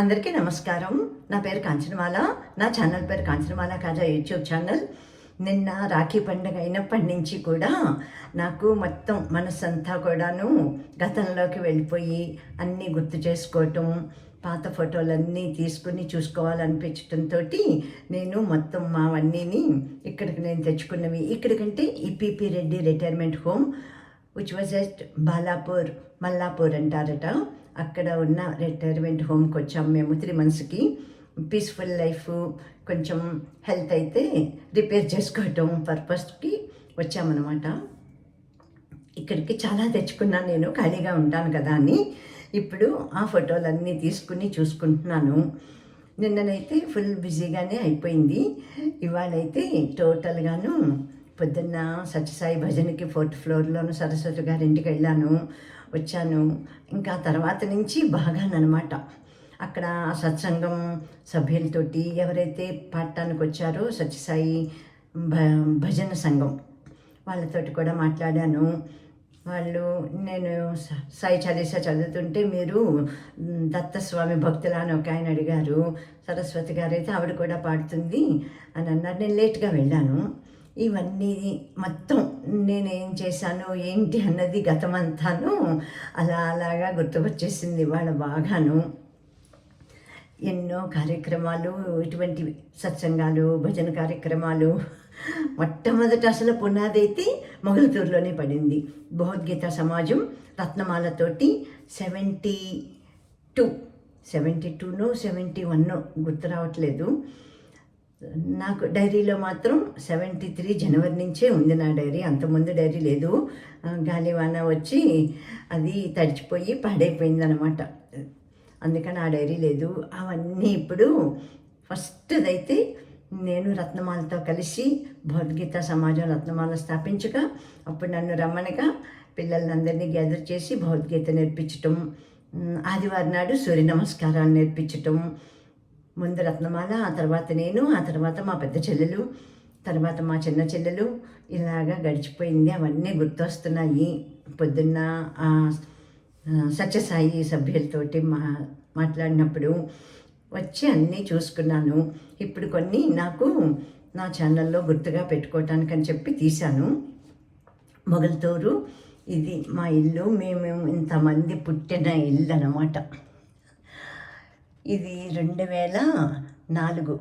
అందరికీ నమస్కారం. నా పేరు కాంచనమాల. నా ఛానల్ పేరు కాంచనమాల కాజా యూట్యూబ్ ఛానల్. నిన్న రాఖీ పండుగ అయినప్పటి నుంచి కూడా నాకు మొత్తం మనసంతా కూడాను గతంలోకి వెళ్ళిపోయి అన్నీ గుర్తు చేసుకోవటం పాత ఫోటోలన్నీ తీసుకుని చూసుకోవాలనిపించడంతో నేను మొత్తం మావన్నీని ఇక్కడికి నేను తెచ్చుకున్నవి. ఇక్కడికంటే EPP Reddy retirement home which was just Balapur Mallapur అంటారట. అక్కడ ఉన్న రిటైర్మెంట్ హోమ్కి వచ్చాము మేము త్రీ మంత్స్కి పీస్ఫుల్ లైఫ్ కొంచెం హెల్త్ అయితే రిపేర్ చేసుకోవటం పర్పస్కి వచ్చామన్నమాట. ఇక్కడికి చాలా తెచ్చుకున్నాను నేను ఖాళీగా ఉంటాను కదా అని. ఇప్పుడు ఆ ఫోటోలన్నీ తీసుకుని చూసుకుంటున్నాను. నిన్ననైతే ఫుల్ బిజీగానే అయిపోయింది. ఇవాళైతే టోటల్గాను పొద్దున్న సత్యసాయి భజనకి ఫోర్త్ ఫ్లోర్లోను సరస్వతి గారి ఇంటికి వెళ్ళాను. వచ్చాను. ఇంకా తర్వాత నుంచి బాగానమాట అక్కడ సత్సంగం సభ్యులతోటి ఎవరైతే పాడటానికి వచ్చారో సత్యసాయి భ భజన సంఘం వాళ్ళతోటి కూడా మాట్లాడాను. వాళ్ళు నేను స- సాయి చాలీసా చదువుతుంటే మీరు దత్తస్వామి భక్తులా అని ఒక ఆయన అడిగారు. సరస్వతి గారు అయితే ఆవిడ కూడా పాడుతుంది అని అన్నారు. నేను లేట్గా వెళ్ళాను. ఇవన్నీ మొత్తం నేనేం చేశాను ఏంటి అన్నది గతమంతాను అలా అలాగా గుర్తుకొచ్చేసింది వాళ్ళ బాగాను. ఎన్నో కార్యక్రమాలు ఇటువంటి సత్సంగాలు భజన కార్యక్రమాలు. మొట్టమొదట అసలు పునాది అయితే మొగల్తూరులోనే పడింది. భగవద్గీత సమాజం రత్నమాలతోటి సెవెంటీ టూ సెవెంటీ టూనో సెవెంటీ వన్నో గుర్తు రావట్లేదు. నాకు డైరీలో మాత్రం సెవెంటీ త్రీ జనవరి నుంచే ఉంది నా డైరీ. అంతకుముందు డైరీ లేదు. గాలివాన వచ్చి అది తడిచిపోయి పాడైపోయింది అనమాట అందుకని ఆ డైరీ లేదు. అవన్నీ ఇప్పుడు ఫస్ట్దైతే నేను రత్నమాలతో కలిసి భగవద్గీత సమాజం రత్నమాల స్థాపించగా అప్పుడు నన్ను రమ్మనగా పిల్లలందరినీ గ్యాదర్ చేసి భగవద్గీత నేర్పించటం ఆదివారం నాడు సూర్య నమస్కారాలు నేర్పించటం ముందు రత్నమాల ఆ తర్వాత నేను ఆ తర్వాత మా పెద్ద చెల్లెలు తర్వాత మా చిన్న చెల్లెలు. ఇలాగా గడిచిపోయింది. అవన్నీ గుర్తొస్తున్నాయి. పొద్దున్న సత్యసాయి సభ్యులతోటి మా మాట్లాడినప్పుడు వచ్చి అన్నీ చూసుకున్నాను. ఇప్పుడు కొన్ని నాకు నా ఛానల్లో గుర్తుగా పెట్టుకోవటానికి అని చెప్పి తీశాను. మొగల్తూరు ఇది మా ఇల్లు. మేము ఇంతమంది పుట్టిన ఇల్లు అన్నమాట. ఇది రెండు వేల నాలుగు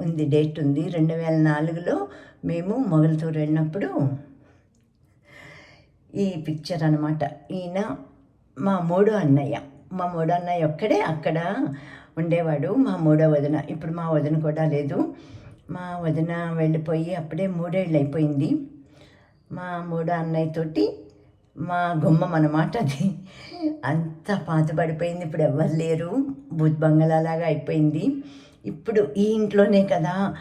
ఉంది డేట్ ఉంది. రెండు వేల నాలుగులో మేము మొగల్తూరు వెళ్ళినప్పుడు ఈ పిక్చర్ అనమాట ఈయన మా మూడో అన్నయ్య. మా మూడో అన్నయ్య ఒక్కడే అక్కడ ఉండేవాడు మా మూడో వదిన. ఇప్పుడు మా వదిన కూడా లేదు. మా వదిన వెళ్ళిపోయి అప్పుడే మూడేళ్ళు అయిపోయింది మా మూడో అన్నయ్యతోటి మా గుమ్మం అన్నమాట అది. అంత పాతబడిపోయింది. ఇప్పుడు ఎవరు లేరు. భూత్ బంగళాలాగా అయిపోయింది. ఇప్పుడు ఈ ఇంట్లోనే కదా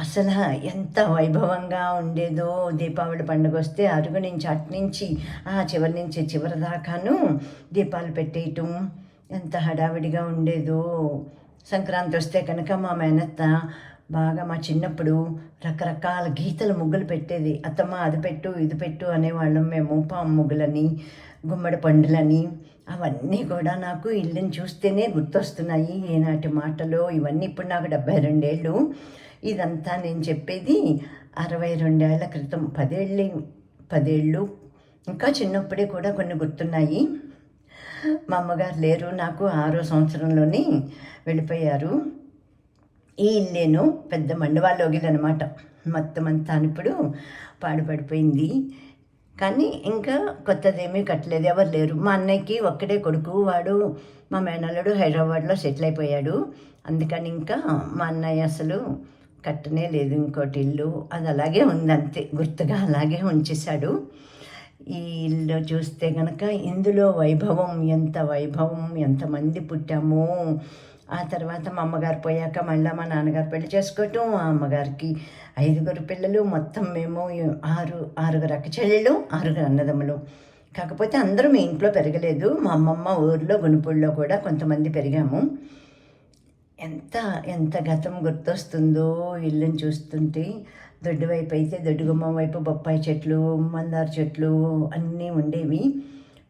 అసలు ఎంత వైభవంగా ఉండేదో దీపావళి పండుగ వస్తే అరుగు నుంచి అటు నుంచి ఆ చివరి నుంచి చివరి దాకాను దీపాలు పెట్టేయటం. ఎంత హడావిడిగా ఉండేదో. సంక్రాంతి వస్తే కనుక మా మేనత్త బాగా మా చిన్నప్పుడు రకరకాల గీతల ముగ్గులు పెట్టేది. అత్తమ్మ అది పెట్టు ఇది పెట్టు అనేవాళ్ళం మేము. పాము ముగ్గులని గుమ్మడి పండులని అవన్నీ కూడా నాకు ఇల్లుని చూస్తేనే గుర్తొస్తున్నాయి. ఏనాటి మాటలు ఇవన్నీ ఇప్పుడు నాకు డెబ్బై రెండేళ్ళు. ఇదంతా నేను చెప్పేది అరవై రెండేళ్ళ క్రితం. పదేళ్ళు పదేళ్ళు ఇంకా చిన్నప్పుడే కూడా కొన్ని గుర్తున్నాయి. మా అమ్మగారు లేరు. నాకు ఆరో సంవత్సరంలోనే వెళ్ళిపోయారు. ఈ ఇల్లేను పెద్ద మండవాలోగిలు అనమాట మొత్తం అంతా ఇప్పుడు పాడుపడిపోయింది. కానీ ఇంకా కొత్తదేమీ కట్టలేదు. ఎవరు లేరు. మా అన్నయ్యకి ఒక్కడే కొడుకు. వాడు మా మేనల్లుడు హైదరాబాద్లో సెటిల్ అయిపోయాడు. అందుకని ఇంకా మా అన్నయ్య అసలు కట్టనే లేదు ఇంకోటి ఇల్లు. అది అలాగే ఉంది అంతే. గుర్తుగా అలాగే ఉంచేశాడు. ఈ ఇల్లు చూస్తే కనుక ఇందులో వైభవం ఎంత వైభవం ఎంతమంది పుట్టామో. ఆ తర్వాత మా అమ్మగారు పోయాక మళ్ళీ మా నాన్నగారు పెళ్ళి చేసుకోవటం ఆ అమ్మగారికి ఐదుగురు పిల్లలు మొత్తం మేము ఆరు ఆరుగురు అక్క చెల్లెళ్ళు ఆరుగురు అన్నదమ్ములు. కాకపోతే అందరూ మీ ఇంట్లో పెరగలేదు. మా అమ్మమ్మ ఊర్లో గునుపుల్లో కూడా కొంతమంది పెరిగాము. ఎంత ఎంత గతం గుర్తొస్తుందో ఇల్లుని చూస్తుంటే దొడ్డు వైపు అయితే దొడ్డుగుమ్మం వైపు బొప్పాయి చెట్లు మందార చెట్లు అన్నీ ఉండేవి.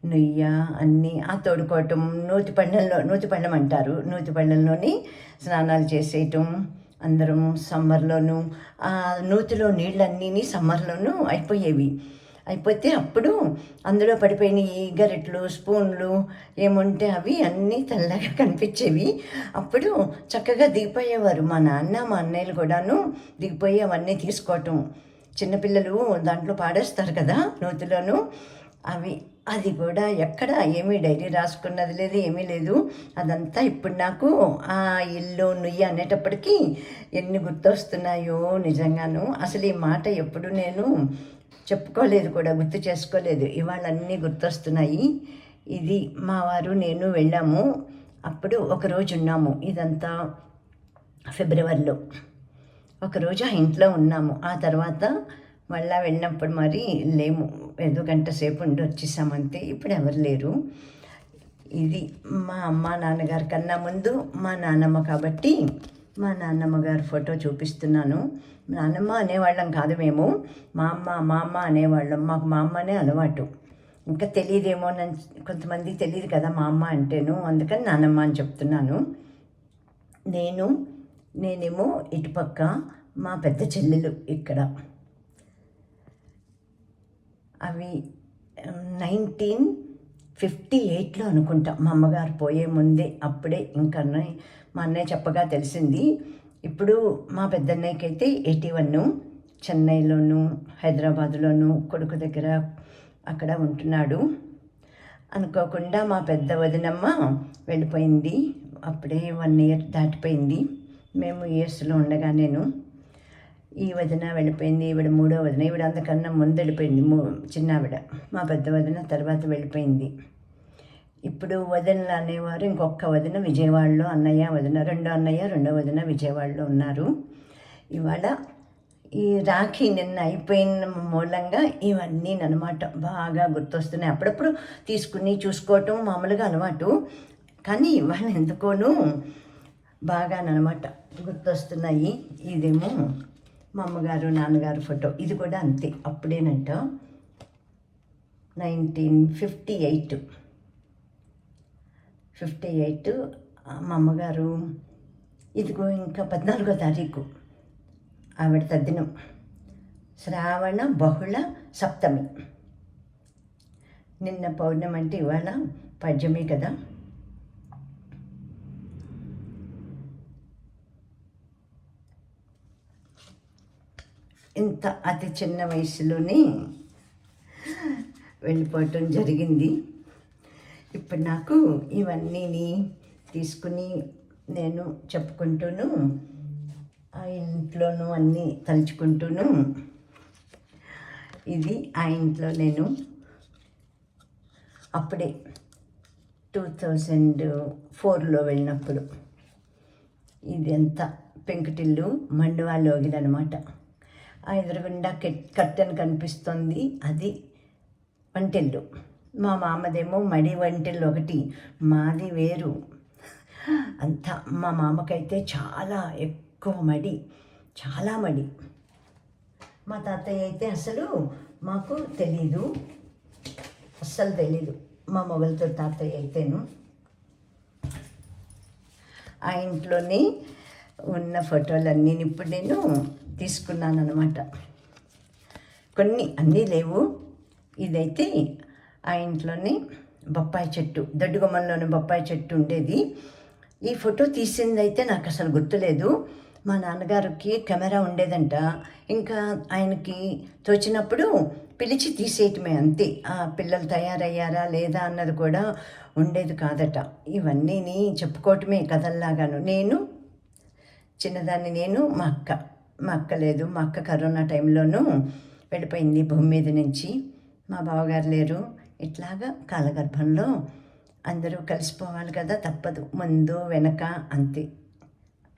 నెయ్య అన్నీ ఆ తోడుకోవటం నూతి పండ్లలో నూతి పళ్ళం అంటారు. నూతి పండ్లలోని స్నానాలు చేసేయటం అందరం సమ్మర్లోనూ ఆ నూతిలో నీళ్ళన్నీ సమ్మర్లోనూ అయిపోయేవి. అయిపోతే అప్పుడు అందులో పడిపోయిన గరిట్లు స్పూన్లు ఏముంటే అవి అన్నీ తెల్లగా కనిపించేవి. అప్పుడు చక్కగా దిగిపోయేవారు. మా నాన్న మా అన్నయ్యలు కూడాను దిగిపోయి అవన్నీ తీసుకోవటం. చిన్నపిల్లలు దాంట్లో పాడేస్తారు కదా నూతిలోనూ. అవి అది కూడా ఎక్కడ ఏమీ డైరీ రాసుకున్నది లేదు ఏమీ లేదు. అదంతా ఇప్పుడు నాకు ఆ ఇల్లు నుయ్యి అనేటప్పటికీ ఎన్ని గుర్తొస్తున్నాయో నిజంగాను. అసలు ఈ మాట ఎప్పుడు నేను చెప్పుకోలేదు కూడా గుర్తు చేసుకోలేదు. ఇవాళ అన్నీ గుర్తొస్తున్నాయి. ఇది మా వారు నేను వెళ్ళాము. అప్పుడు ఒకరోజు ఉన్నాము. ఇదంతా ఫిబ్రవరిలో. ఒకరోజు ఆ ఇంట్లో ఉన్నాము. ఆ తర్వాత మళ్ళా వెళ్ళినప్పుడు మరి లేము. ఏదో గంట సేపు ఉండి వచ్చేసామంతే ఇప్పుడు ఎవరు లేరు. ఇది మా అమ్మ నాన్నగారి కన్నా ముందు మా నాన్నమ్మ కాబట్టి మా నాన్నమ్మ గారి ఫోటో చూపిస్తున్నాను. నాన్నమ్మ అనేవాళ్ళం కాదు మేము. మా అమ్మ మా అమ్మ అనేవాళ్ళం. మాకు మా అమ్మనే అలవాటు. ఇంకా తెలియదేమో కొంతమంది తెలియదు కదా మా అమ్మ అంటేను. అందుకని నాన్నమ్మ అని చెప్తున్నాను. నేను నేనేమో ఇటుపక్క మా పెద్ద చెల్లెలు ఇక్కడ. అవి నైన్టీన్ ఫిఫ్టీ ఎయిట్లో అనుకుంటా. మా అమ్మగారు పోయే ముందే అప్పుడే ఇంకా మా అన్నయ్య చెప్పగా తెలిసింది. ఇప్పుడు మా పెద్దన్నయ్యకి అయితే ఎయిటీ వన్ చెన్నైలోను హైదరాబాదులోను కొడుకు దగ్గర అక్కడ ఉంటున్నాడు. అనుకోకుండా మా పెద్ద వదినమ్మ వెళ్ళిపోయింది. అప్పుడే వన్ ఇయర్ దాటిపోయింది. మేము ఇయర్స్లో ఉండగా నేను ఈ వదిన వెళ్ళిపోయింది ఈవిడ మూడో వదిన ఈవిడ అంతకన్నా ముందు వెళ్ళిపోయింది చిన్నావిడ. మా పెద్ద వదిన తర్వాత వెళ్ళిపోయింది. ఇప్పుడు వదినలు అనేవారు ఇంకొక వదిన విజయవాడలో అన్నయ్య వదిన రెండో అన్నయ్య రెండో వదిన విజయవాడలో ఉన్నారు. ఇవాళ ఈ రాఖీ నిన్న అయిపోయిన మూలంగా ఇవన్నీ అనమాట బాగా గుర్తొస్తున్నాయి. అప్పుడప్పుడు తీసుకుని చూసుకోవటం మామూలుగా అలవాటు కానీ ఇవాళ ఎందుకోనూ బాగానమాట గుర్తొస్తున్నాయి. ఇదేమో మా అమ్మగారు నాన్నగారు ఫోటో. ఇది కూడా అంతే. అప్పుడేనంట nineteen fifty eight. Fifty eight మా అమ్మగారు ఇదిగో ఇంకా పద్నాలుగో తారీఖు ఆవిడ తద్దినం. శ్రావణ బహుళ సప్తమి. నిన్న పౌర్ణమి అంటే ఇవాళ పద్యమే కదా. ఇంత అతి చిన్న వయసులోనే వెళ్ళిపోవటం జరిగింది. ఇప్పుడు నాకు ఇవన్నీని తీసుకుని నేను చెప్పుకుంటూను ఆ ఇంట్లోనూ అన్నీ తలుచుకుంటూను ఇది ఆ ఇంట్లో నేను అప్పుడే టూ థౌజండ్ ఫోర్లో వెళ్ళినప్పుడు. ఇది ఎంత పెంకుటిల్లు మండువా అనమాట ఎదురుగుండా కట్టెన్ కనిపిస్తుంది. అది వంటిల్లు. మా మామదేమో మడి వంటిల్లు ఒకటి. మాది వేరు. అంతా మా మామకైతే చాలా ఎక్కువ మడి. చాలా మడి. మా తాతయ్య అయితే అసలు మాకు తెలీదు. అస్సలు తెలీదు. మా మొగలతో తాతయ్య అయితేను. ఆ ఇంట్లోని ఉన్న ఫోటోలన్నీ ఇప్పుడు నేను తీసుకున్నాను అనమాట కొన్ని అన్నీ లేవు. ఇదైతే ఆ ఇంట్లోనే బొప్పాయి చెట్టు దొడ్డుగొమ్మల్లోని బొప్పాయి చెట్టు ఉండేది. ఈ ఫోటో తీసిందైతే నాకు అసలు గుర్తులేదు. మా నాన్నగారికి కెమెరా ఉండేదంట. ఇంకా ఆయనకి తోచినప్పుడు పిలిచి తీసేయటమే అంతే. ఆ పిల్లలు తయారయ్యారా లేదా అన్నది కూడా ఉండేది కాదట. ఇవన్నీ చెప్పుకోవటమే కథల్లాగాను. నేను చిన్నదాన్ని నేను మా అక్క. మా అక్క లేదు మా అక్క కరోనా టైంలోనూ వెళ్ళిపోయింది భూమి మీద నుంచి. మా బావగారు లేరు. ఇట్లాగా కాలగర్భంలో అందరూ కలిసిపోవాలి కదా తప్పదు. ముందు వెనక అంతే.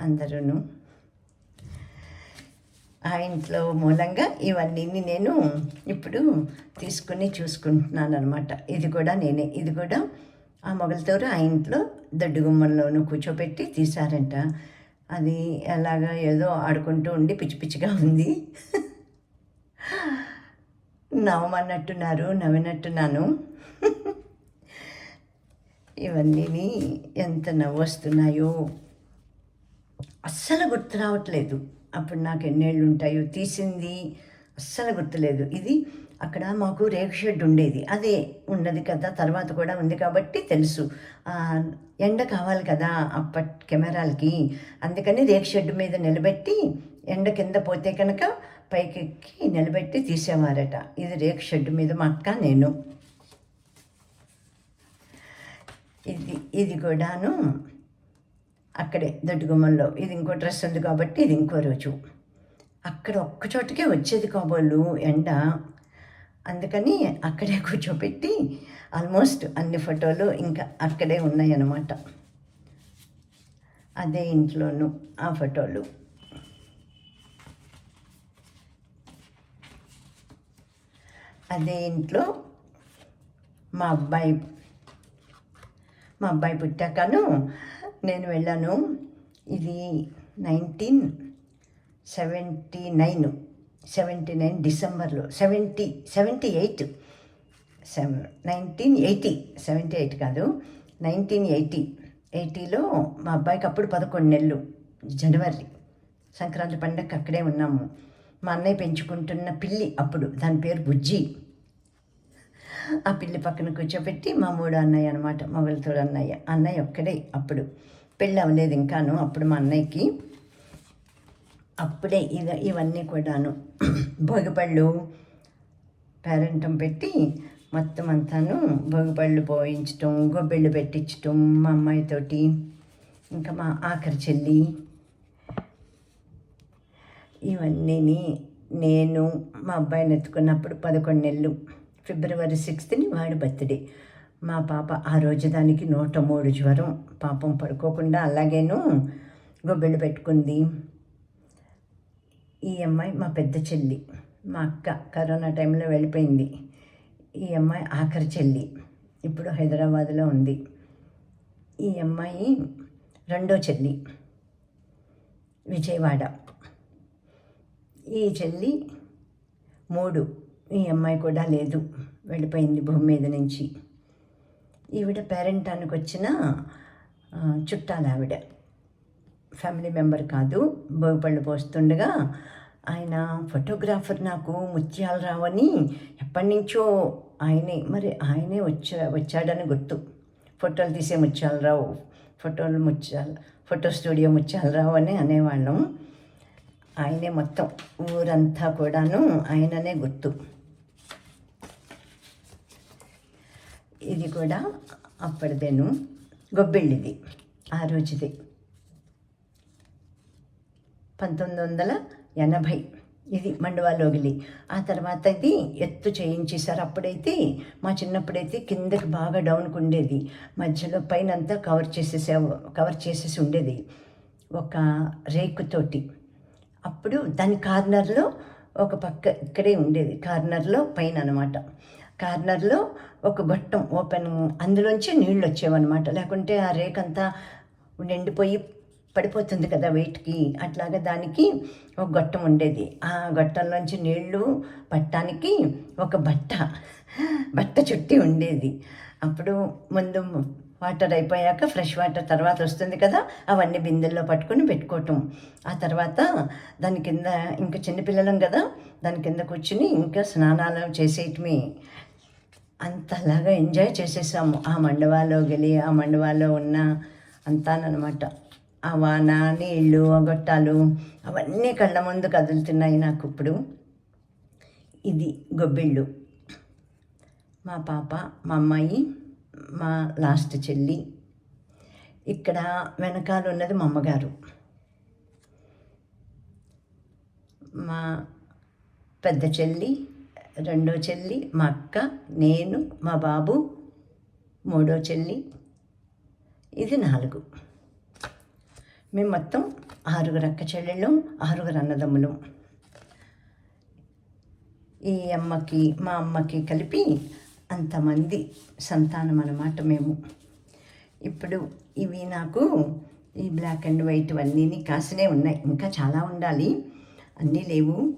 అందరూ ఆ ఇంట్లో మూలంగా ఇవన్నీ నేను ఇప్పుడు తీసుకుని చూసుకుంటున్నాను అనమాట ఇది కూడా నేనే. ఇది కూడా ఆ మొగలతోరు ఆ ఇంట్లో దొడ్డుగుమ్మంలోనూ కూర్చోబెట్టి తీశారంట. అది ఎలాగా ఏదో ఆడుకుంటూ ఉండి పిచ్చి పిచ్చిగా ఉంది. నవ్వమన్నట్టున్నారు నవ్వినట్టున్నాను. ఇవన్నీ ఎంత నవ్వు వస్తున్నాయో అస్సలు గుర్తు రావట్లేదు. అప్పుడు నాకు ఎన్నేళ్ళు ఉంటాయో తీసింది అస్సలు గుర్తులేదు ఇది అక్కడ మాకు రేకు షెడ్ ఉండేది. అదే ఉన్నది కదా తర్వాత కూడా ఉంది కాబట్టి తెలుసు. ఎండ కావాలి కదా అప్పట్ కెమెరాలకి. అందుకని రేకు షెడ్ మీద నిలబెట్టి ఎండ కింద పోతే కనుక పైకెక్కి నిలబెట్టి తీసేవారట. ఇది రేకు షెడ్ మీద మా అక్క నేను. ఇది ఇది కూడాను అక్కడే దొడ్డుగుమ్మంలో. ఇది ఇంకో డ్రెస్ ఉంది కాబట్టి ఇది ఇంకో రోజు. అక్కడ ఒక్క చోటకే వచ్చేది కాబోలు ఎండ. అందుకని అక్కడే కూర్చోబెట్టి ఆల్మోస్ట్ అన్ని ఫోటోలు ఇంకా అక్కడే ఉన్నాయన్నమాట. అదే ఇంట్లోనూ ఆ ఫోటోలు. అదే ఇంట్లో మా అబ్బాయి మా అబ్బాయి పుట్టాకను నేను వెళ్ళాను. ఇది nineteen seventy nine. Seventy nine డిసెంబర్లో seventy seventy eight seven nineteen eighty seventy eight కాదు నైన్టీన్ ఎయిటీ ఎయిటీలో మా అబ్బాయికి అప్పుడు పదకొండు నెలలు జనవరి సంక్రాంతి పండగకి అక్కడే ఉన్నాము. మా అన్నయ్య పెంచుకుంటున్న పిల్లి అప్పుడు దాని పేరు బుజ్జి. ఆ పిల్లి పక్కన కూర్చోబెట్టి మా మూడు అన్నయ్య అనమాట మొగలతోడు అన్నయ్య. అన్నయ్య ఒక్కడే అప్పుడు. పెళ్ళి అవ్వలేదు ఇంకాను అప్పుడు మా అన్నయ్యకి అప్పుడే ఇద ఇవన్నీ కూడాను. భోగిపళ్ళు పేరెంటం పెట్టి మొత్తం అంతాను భోగిపళ్ళు పోయించటం గొబ్బెళ్ళు పెట్టించటం మా అమ్మాయితోటి ఇంకా మా ఆఖరి చెల్లి. ఇవన్నీని నేను మా అబ్బాయిని ఎత్తుకున్నప్పుడు పదకొండు నెలలు ఫిబ్రవరి సిక్స్త్ని వాడి బర్త్డే. మా పాప ఆ రోజు దానికి నూట మూడు జ్వరం పాపం పడుకోకుండా అలాగేను గొబ్బెళ్ళు పెట్టుకుంది. ఈ అమ్మాయి మా పెద్ద చెల్లి మా అక్క కరోనా టైంలో వెళ్ళిపోయింది. ఈ అమ్మాయి ఆఖరి చెల్లి ఇప్పుడు హైదరాబాద్లో ఉంది. ఈ అమ్మాయి రెండో చెల్లి విజయవాడ. ఈ చెల్లి మూడు ఈ అమ్మాయి కూడా లేదు వెళ్ళిపోయింది భూమి మీద నుంచి. ఈవిడ పేరెంటానికి వచ్చిన చుట్టాలు ఆవిడ. ఫ్యామిలీ మెంబర్ కాదు. భోగిపళ్ళు పోస్తుండగా ఆయన ఫోటోగ్రాఫర్ నాకు ముత్యాలు రావని ఎప్పటి నుంచో ఆయనే మరి ఆయనే వచ్చా వచ్చాడని గుర్తు. ఫోటోలు తీసే ముత్యాలు రావు. ఫోటోలు ముత్యాలు ఫోటో స్టూడియో ముత్యాలు రావు అని అనేవాళ్ళం. ఆయనే మొత్తం ఊరంతా కూడాను ఆయననే గుర్తు. ఇది కూడా అప్పటిదేను గొబ్బెళ్ళిది ఆ రోజుది. పంతొమ్మిది వందల ఎనభై. ఇది మండువాలోగిలి ఆ తర్వాత ఇది ఎత్తు చేయించేశారు. అప్పుడైతే మా చిన్నప్పుడైతే కిందకి బాగా డౌన్కి ఉండేది మధ్యలో పైన అంతా కవర్ చేసేసే కవర్ చేసేసి ఉండేది. ఒక రేకుతోటి. అప్పుడు దాని కార్నర్లో ఒక పక్క ఇక్కడే ఉండేది. కార్నర్లో పైన అనమాట కార్నర్లో ఒక గొట్టం ఓపెన్ అందులోంచి నీళ్ళు వచ్చేవన్నమాట. లేకుంటే ఆ రేకంతా నిండిపోయి పడిపోతుంది కదా వెయిట్కి. అట్లాగా దానికి ఒక గొట్టం ఉండేది. ఆ గొట్టంలోంచి నీళ్ళు పట్టడానికి ఒక బట్ట బట్ట చుట్టి ఉండేది. అప్పుడు ముందు వాటర్ అయిపోయాక ఫ్రెష్ వాటర్ తర్వాత వస్తుంది కదా అవన్నీ బిందెల్లో పట్టుకొని పెట్టుకోవటం. ఆ తర్వాత దాని కింద ఇంకా చిన్నపిల్లలం కదా దాని కింద కూర్చుని ఇంకా స్నానాలు చేసేయటమే. అంతలాగా ఎంజాయ్ చేసేసాము. ఆ మండవాలో గెలి ఆ మండవాలో ఉన్న అంతానమాట ఆ వాన నీళ్ళు ఆ గొట్టాలు అవన్నీ కళ్ళ ముందు కదులుతున్నాయి నాకు ఇప్పుడు. ఇది గొబ్బిళ్ళు. మా పాప మా అమ్మాయి మా లాస్ట్ చెల్లి. ఇక్కడ వెనకాల ఉన్నది మా అమ్మగారు. మా పెద్ద చెల్లి రెండో చెల్లి మా అక్క నేను మా బాబు మూడో చెల్లి. ఇది నాలుగు. మేము మొత్తం ఆరుగురు అక్క చెల్లెళ్ళు ఆరుగురు అన్నదమ్ములం. ఈ అమ్మకి మా అమ్మకి కలిపి అంతమంది సంతానం అన్నమాట మేము. ఇప్పుడు ఇవి నాకు ఈ బ్లాక్ అండ్ వైట్ అన్నీ కాసినే ఉన్నాయి. ఇంకా చాలా ఉండాలి. అన్నీ లేవు.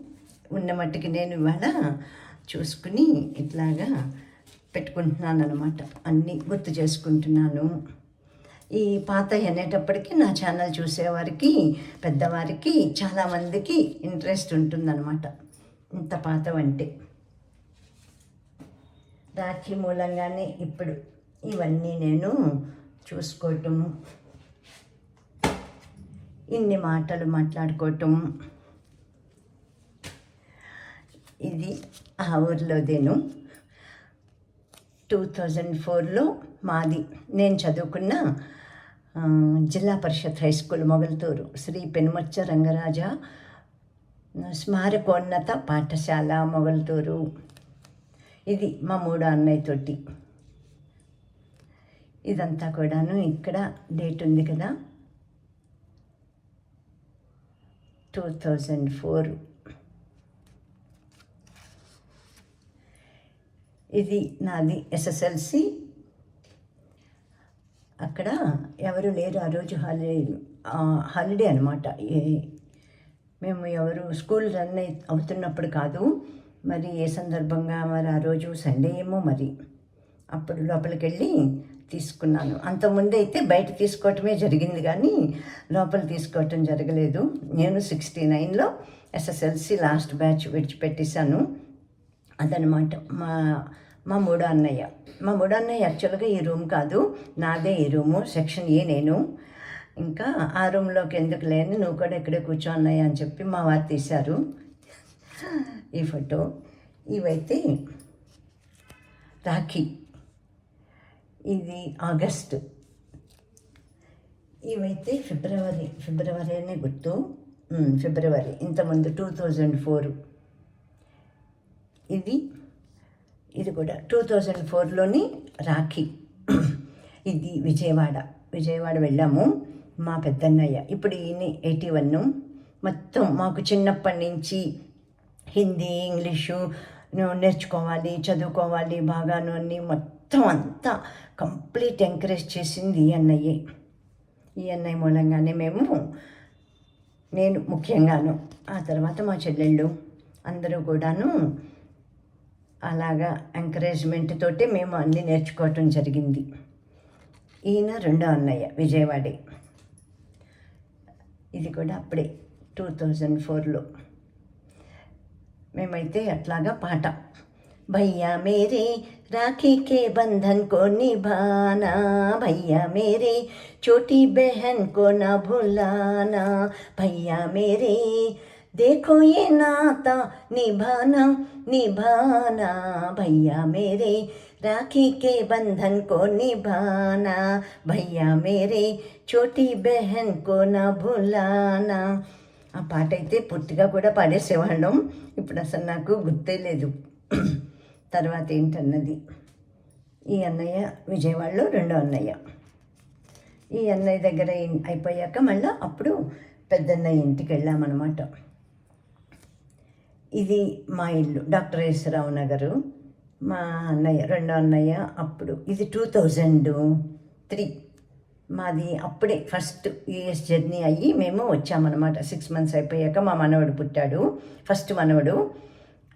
ఉన్న మట్టుకి నేను ఇవాళ చూసుకుని ఇట్లాగా పెట్టుకుంటున్నాను అనమాట అన్నీ గుర్తు చేసుకుంటున్నాను. ఈ పాత అనేటప్పటికీ నా ఛానల్ చూసేవారికి పెద్దవారికి చాలామందికి ఇంట్రెస్ట్ ఉంటుందన్నమాట. ఇంత పాత అంటే రాఖీ మూలంగానే ఇప్పుడు ఇవన్నీ నేను చూసుకోవటం ఇన్ని మాటలు మాట్లాడుకోవటం. ఇది ఆ ఊర్లోదేను టూ థౌజండ్ ఫోర్లో మాది. నేను చదువుకున్న జిల్లా పరిషత్ హై స్కూల్ మొగల్తూరు శ్రీ పెనుమచ్చ రంగరాజ స్మారకోన్నత పాఠశాల మొగల్తూరు. ఇది మా మూడో అన్నయ్యతోటి ఇదంతా కూడాను ఇక్కడ డేట్ ఉంది కదా. Two thousand four. ఇది నాది ఎస్ఎస్ఎల్సి. అక్కడ ఎవరు లేరు. ఆ రోజు హాలిడే హాలిడే అనమాట మేము ఎవరు స్కూల్ రన్ అయి అవుతున్నప్పుడు కాదు మరి ఏ సందర్భంగా మరి ఆ రోజు సండే ఏమో మరి. అప్పుడు లోపలికి వెళ్ళి తీసుకున్నాను. అంతకుముందు అయితే బయట తీసుకోవటమే జరిగింది కానీ లోపల తీసుకోవటం జరగలేదు. నేను సిక్స్టీ నైన్లో ఎస్ఎస్ఎల్సి లాస్ట్ బ్యాచ్ విడిచిపెట్టేశాను. అదనమాట మా మా మూడో అన్నయ్య. మా మూడో అన్నయ్య యాక్చువల్గా ఈ రూమ్ కాదు. నాదే ఈ రూము సెక్షన్ ఏ నేను. ఇంకా ఆ రూమ్లోకి ఎందుకు లేని నువ్వు కూడా ఇక్కడే కూర్చో అన్నయ్య అని చెప్పి మా వారు తీశారు. ఈ ఫోటో ఇవైతే రాఖీ. ఇది ఆగస్ట్. ఇవైతే ఫిబ్రవరి. ఫిబ్రవరి అనే గుర్తు. ఫిబ్రవరి. ఇంతకుముందు టూ థౌజండ్ ఫోర్ ఇది ఇది కూడా టూ థౌజండ్ ఫోర్లోని రాఖీ. ఇది విజయవాడ. విజయవాడ వెళ్ళాము. మా పెద్దన్నయ్య. ఇప్పుడు ఈయన ఎయిటీ వన్. మొత్తం మాకు చిన్నప్పటి నుంచి హిందీ ఇంగ్లీషు నేర్చుకోవాలి చదువుకోవాలి బాగాను అని మొత్తం అంతా కంప్లీట్ ఎంకరేజ్ చేసింది ఈ అన్నయ్యే. ఈ అన్నయ్య మూలంగానే మేము నేను ముఖ్యంగాను ఆ తర్వాత మా చెల్లెళ్ళు అందరూ కూడాను అలాగా ఎంకరేజ్మెంట్ తోటి మేము అన్నీ నేర్చుకోవటం జరిగింది ఈయన రెండో అన్నయ్య విజయవాడే ఇది కూడా అప్పుడే టూ థౌజండ్ ఫోర్లో మేమైతే అట్లాగా పాట భయ్యా మేరే రాఖీ के बंधन को निभाना भैया मेरे छोटी बहन को न भुलाना भैया मेरे देखो ये नाता निभाना निभाना भैया मेरे राखी के बंधन को निभाना भैया मेरे छोटी बहन को न भुलाना ఆ పాట అయితే పూర్తిగా కూడా పాడేసేవాళ్ళం ఇప్పుడు అసలు నాకు గుర్తే లేదు తర్వాత ఏంటన్నది ఈ అన్నయ్య విజయవాడలో రెండో అన్నయ్య ఈ అన్నయ్య దగ్గర ఇన్- అయిపోయాక మళ్ళీ అప్పుడు పెద్దన్నయ్య ఇంటికి వెళ్ళామన్నమాట ఇది మా ఇల్లు. డాక్టర్ ఎస్రావు నగరు. మా అన్నయ్య రెండో అన్నయ్య అప్పుడు. ఇది టూ థౌజండ్ త్రీ. మాది అప్పుడే ఫస్ట్ యూఎస్ జర్నీ అయ్యి మేము వచ్చామన్నమాట. సిక్స్ మంత్స్ అయిపోయాక మా మనవడు పుట్టాడు. ఫస్ట్ మనవడు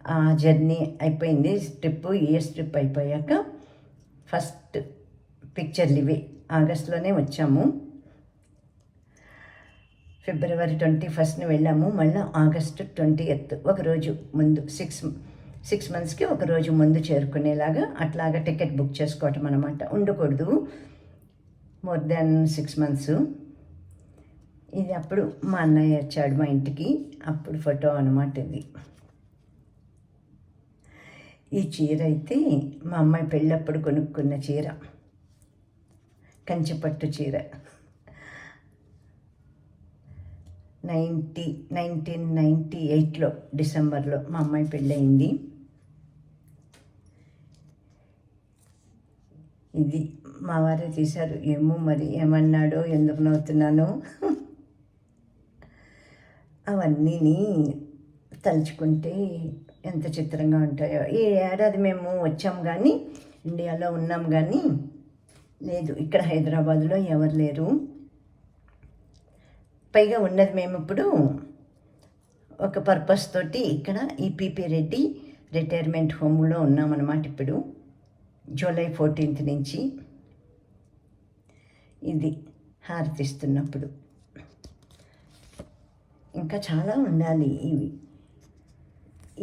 ఆ జర్నీ అయిపోయింది. ట్రిప్ యూఎస్ ట్రిప్ అయిపోయాక ఫస్ట్ పిక్చర్లు ఇవి ఆగస్ట్లోనే వచ్చాము. ఫిబ్రవరి ట్వంటీ ఫస్ట్ని వెళ్ళాము. మళ్ళీ ఆగస్టు ట్వంటీ ఎయిత్ ఒకరోజు ముందు సిక్స్ సిక్స్ మంత్స్కి ఒకరోజు ముందు చేరుకునేలాగా అట్లాగా టికెట్ బుక్ చేసుకోవటం అనమాట ఉండకూడదు. More than six months. ఇది అప్పుడు మా అన్నయ్య వచ్చాడు మా ఇంటికి. అప్పుడు ఫోటో అనమాట ఇది. ఈ చీర అయితే మా అమ్మాయి పెళ్ళప్పుడు కొనుక్కున్న చీర. కంచిపట్టు చీర. నైంటీ నైన్టీన్ నైంటీ ఎయిట్లో డిసెంబర్లో మా అమ్మాయి పెళ్ళయింది. ఇది మా వారే తీశారు. ఏమో మరి ఏమన్నాడో ఎందుకు నవ్వుతున్నాను. అవన్నీని తలుచుకుంటే ఎంత చిత్రంగా ఉంటాయో. ఈ ఏడాది మేము వచ్చాం కానీ ఇండియాలో ఉన్నాం కానీ లేదు ఇక్కడ హైదరాబాద్లో ఎవరు లేరు. పైగా ఉన్నది మేము ఇప్పుడు ఒక పర్పస్ తోటి ఇక్కడ ఈపీపీ రెడ్డి రిటైర్మెంట్ హోమ్లో ఉన్నామన్నమాట ఇప్పుడు. జూలై ఫోర్టీన్త్ నుంచి ఇది హారతిస్తున్నప్పుడు. ఇంకా చాలా ఉండాలి ఇవి.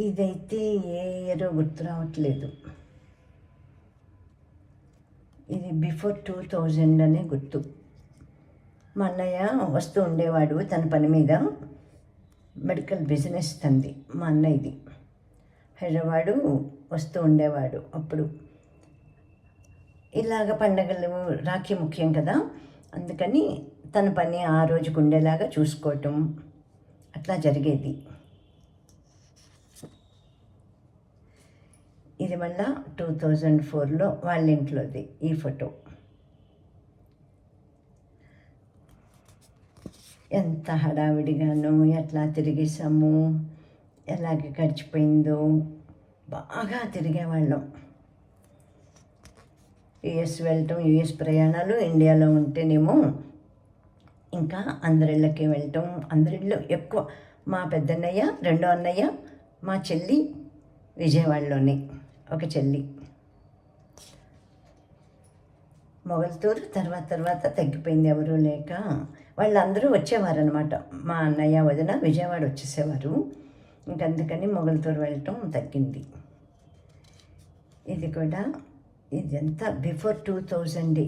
ఇదైతే ఏ ఇయరో గుర్తు రావట్లేదు. ఇది బిఫోర్ టూ థౌజండ్ అనే గుర్తు. మా అన్నయ్య వస్తూ ఉండేవాడు తన పని మీద. మెడికల్ బిజినెస్ తంది మా అన్నయ్యది. హైదరాబాదు వస్తూ ఉండేవాడు అప్పుడు. ఇలాగ పండగలు రాఖీ ముఖ్యం కదా అందుకని తన పని ఆ రోజుకు ఉండేలాగా చూసుకోవటం అట్లా జరిగేది. ఇది మళ్ళా టూ థౌజండ్ ఫోర్లో వాళ్ళ ఇంట్లోది ఈ ఫోటో. ఎంత హడావిడిగాను ఎట్లా తిరిగేసాము ఎలాగే గడిచిపోయిందో బాగా తిరిగేవాళ్ళం. యుఎస్ వెళ్ళటం యుఎస్ ప్రయాణాలు ఇండియాలో ఉంటేనేమో ఇంకా అందరిళ్ళకి వెళ్ళటం అందరిళ్ళు ఎక్కువ మా పెద్దన్నయ్య రెండో అన్నయ్య మా చెల్లి విజయవాడలోనే ఒక చెల్లి. మొగల్తూరు తర్వాత తర్వాత తగ్గిపోయింది ఎవరూ లేక వాళ్ళందరూ వచ్చేవారనమాట మా అన్నయ్య వదిన విజయవాడ వచ్చేసేవారు. ఇంకందుకని మొగల్తూరు వెళ్ళటం తగ్గింది. ఇది కూడా ఇదంతా బిఫోర్ టూ థౌజండ్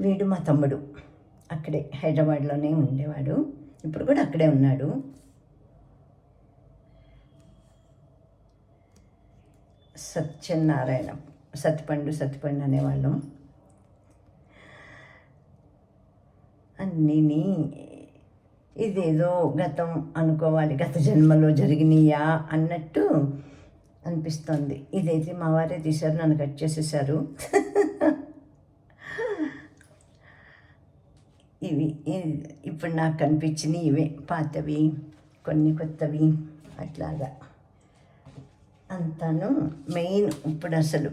వీడు మా తమ్ముడు. అక్కడే హైదరాబాద్లోనే ఉండేవాడు. ఇప్పుడు కూడా అక్కడే ఉన్నాడు. సత్యనారాయణ సత్యపండు సత్యపండు అనేవాళ్ళం. అన్నీని ఇదేదో గతం అనుకోవాలి గత జన్మలో జరిగినాయా అన్నట్టు అనిపిస్తుంది. ఇదైతే మా వారే తీశారు నన్ను కట్ చేసేసారు ఇవి ఇప్పుడు నాకు కనిపించినవి ఇవే పాతవి కొన్ని కొత్తవి అట్లాగా. అంతాను మెయిన్ ఇప్పుడు అసలు.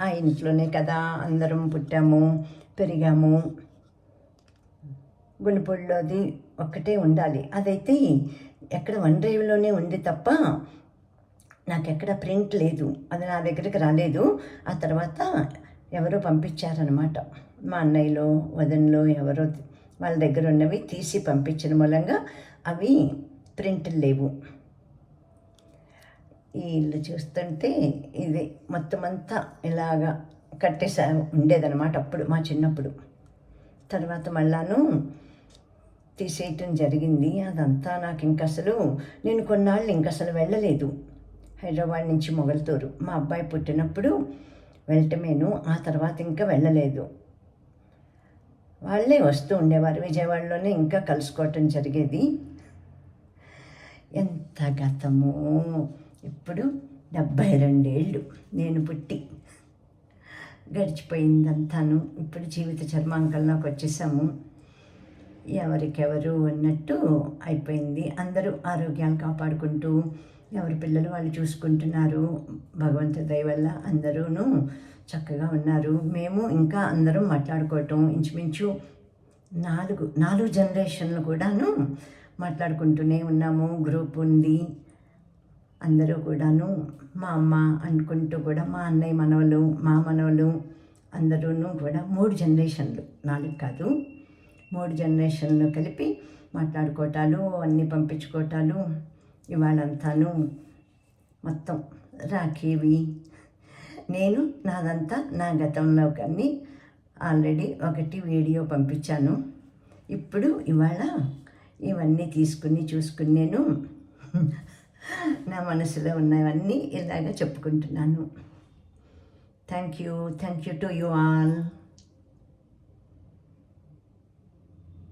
ఆ ఇంట్లోనే కదా అందరం పుట్టాము పెరిగాము. గుండెపొడిలోది ఒక్కటే ఉండాలి. అదైతే ఎక్కడ వన్ డ్రైవ్లోనే ఉంది తప్ప నాకు ఎక్కడ ప్రింట్ లేదు. అది నా దగ్గరికి రాలేదు. ఆ తర్వాత ఎవరో పంపించారనమాట మా అన్నయ్యలో వదనలో ఎవరో వాళ్ళ దగ్గర ఉన్నవి తీసి పంపించిన మూలంగా అవి ప్రింట్ లేవు. ఈ ఇల్లు చూస్తుంటే ఇది మొత్తం అంతా ఇలాగా కట్టేసా ఉండేదన్నమాట అప్పుడు మా చిన్నప్పుడు. తర్వాత మళ్ళాను తీసేయటం జరిగింది. అదంతా నాకు ఇంక అసలు నేను కొన్నాళ్ళు ఇంక అసలు వెళ్ళలేదు. హైదరాబాద్ నుంచి మొగల్తూరు. మా అబ్బాయి పుట్టినప్పుడు వెళ్ళటమేను ఆ తర్వాత ఇంకా వెళ్ళలేదు. వాళ్ళే వస్తూ ఉండేవారు. విజయవాడలోనే ఇంకా కలుసుకోవటం జరిగేది. ఎంత గతము! ఇప్పుడు డెబ్భై రెండేళ్ళు నేను పుట్టి గడిచిపోయిందంతాను. ఇప్పుడు జీవిత చర్మాంకంలోకి వచ్చేసాము ఎవరికెవరు అన్నట్టు అయిపోయింది. అందరూ ఆరోగ్యాలు కాపాడుకుంటూ ఎవరి పిల్లలు వాళ్ళు చూసుకుంటున్నారు. భగవంతుడి దయ వల్ల అందరూను చక్కగా ఉన్నారు. మేము ఇంకా అందరం మాట్లాడుకోవటం ఇంచుమించు నాలుగు నాలుగు జనరేషన్లు కూడాను మాట్లాడుకుంటూనే ఉన్నాము. గ్రూప్ ఉంది. అందరూ కూడాను మా అమ్మ అనుకుంటూ కూడా మా అన్నయ్య మనవలు మా మనవలు అందరూ కూడా మూడు జనరేషన్లు. నాలుగు కాదు. మూడు జనరేషన్లు కలిపి మాట్లాడుకోవటాలు అన్నీ పంపించుకోవటాలు ఇవాళంతాను మొత్తం రాఖీవి. నేను నాదంతా నా గతంలో కానీ ఆల్రెడీ ఒకటి వీడియో పంపించాను. ఇప్పుడు ఇవాళ ఇవన్నీ తీసుకుని చూసుకుని నేను నా మనసులో ఉన్నవన్నీ ఇలాగ చెప్పుకుంటున్నాను. Thank you thank you to you all.